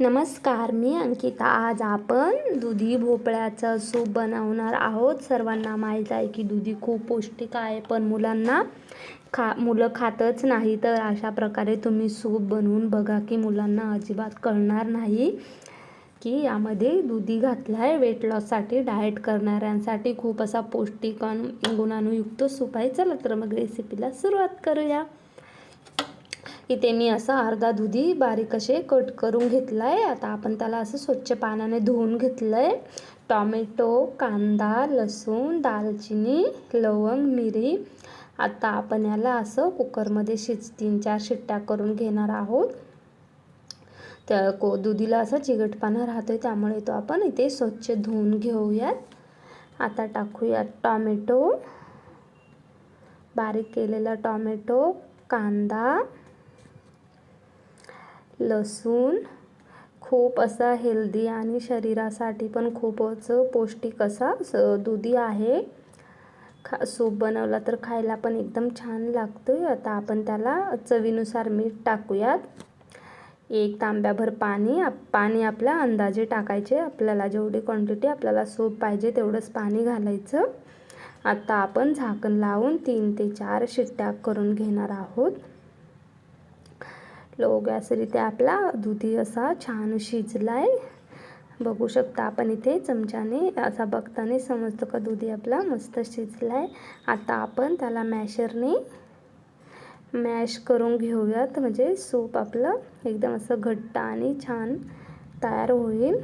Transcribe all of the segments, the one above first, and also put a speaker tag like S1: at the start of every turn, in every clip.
S1: नमस्कार मी अंकिता. आज आपण दुधी भोपळ्याचं सूप बनवणार आहोत. सर्वांना माहीत आहे की दुधी खूप पौष्टिक आहे पण मुलांना खा मुलं खातच नाही तर अशा प्रकारे तुम्ही सूप बनवून बघा की मुलांना अजिबात कळणार नाही की यामध्ये दुधी घातला आहे वेट लॉससाठी डाएट करणाऱ्यांसाठी खूप असा पौष्टिक गुणानुयुक्त सूप आहे. चला तर मग रेसिपीला सुरुवात करूया. इथे मी असं अर्धा दुधी बारीक असे कट करून घेतलं आहे आता आपण त्याला असं स्वच्छ पाण्याने धुवून घेतलं आहे टॉमॅटो कांदा लसूण दालचिनी लवंग मिरी. आता आपण याला असं कुकरमध्ये शिज तीन चार शिट्ट्या करून घेणार आहोत. त्या को दुधीला असं चिकटपणा राहतो आहे त्यामुळे तो आपण इथे स्वच्छ धुवून घेऊयात. आता टाकूयात टॉमॅटो. बारीक केलेला टॉमॅटो कांदा लसूण खूप असा हेल्दी आणि शरीरासाठी पण खूपच पौष्टिक असा स दुधी आहे. खा सूप बनवला तर खायला पण एकदम छान लागतो आहे आता आपण त्याला चवीनुसार मीठ टाकूयात. एक तांब्याभर पाणी पाणी आपल्या अंदाजे टाकायचे. आपल्याला जेवढी क्वांटिटी आपल्याला सूप पाहिजे तेवढंच पाणी घालायचं. आता आपण झाकण लावून तीन ते चार शिट्ट्या करून घेणार आहोत. लो गॅसरित्या आपला दुधी असा छान शिजला आहे बघू शकता आपण इथे चमच्याने असा बघताने समजतो का दुधी आपला मस्त शिजला आहे आता आपण त्याला मॅशरने मॅश करून घेऊयात. म्हणजे सूप आपलं एकदम असं घट्ट आणि छान तयार होईल.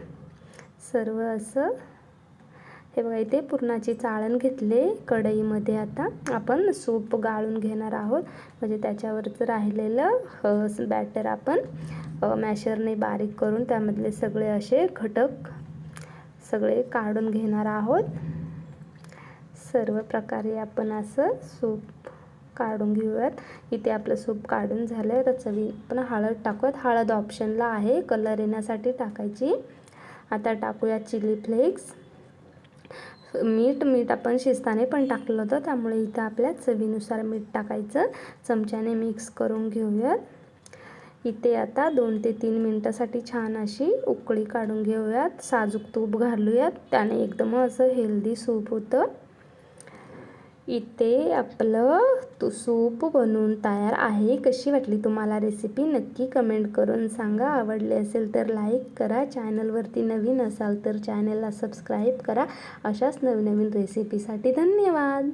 S1: सर्व असं हे बघा इथे पुरणाची चाळण घेतले कढईमध्ये आता. आपण सूप गाळून घेणार आहोत. म्हणजे त्याच्यावरचं राहिलेलं बॅटर आपण मॅशरने बारीक करून त्यामधले सगळे असे घटक सगळे काढून घेणार आहोत. सर्व प्रकारे आपण असं सूप काढून घेऊयात. इथे आपलं सूप काढून झालं आहे तर चवी पण हळद टाकूयात. हळद ऑप्शनला आहे. कलर येण्यासाठी टाकायची. आता टाकूया चिली फ्लेक्स मीठ मीठ आपण शिजताने पण टाकलं होतं. त्यामुळे इथं आपल्या चवीनुसार मीठ टाकायचं. चमच्याने मिक्स करून घेऊयात. इथे आता दोन ते तीन मिनटासाठी छान अशी उकळी काढून घेऊयात. साजूक तूप घालूयात. त्याने एकदम असं हेल्दी सूप होतं. इथे आपलं तू सूप बनवून तयार आहे कशी वाटली तुम्हाला रेसिपी नक्की कमेंट करून सांगा. आवडले असेल तर लाईक करा. चॅनलवरती नवीन असाल तर चॅनलला सबस्क्राईब करा. अशाच नवीन नवीन रेसिपीसाठी धन्यवाद!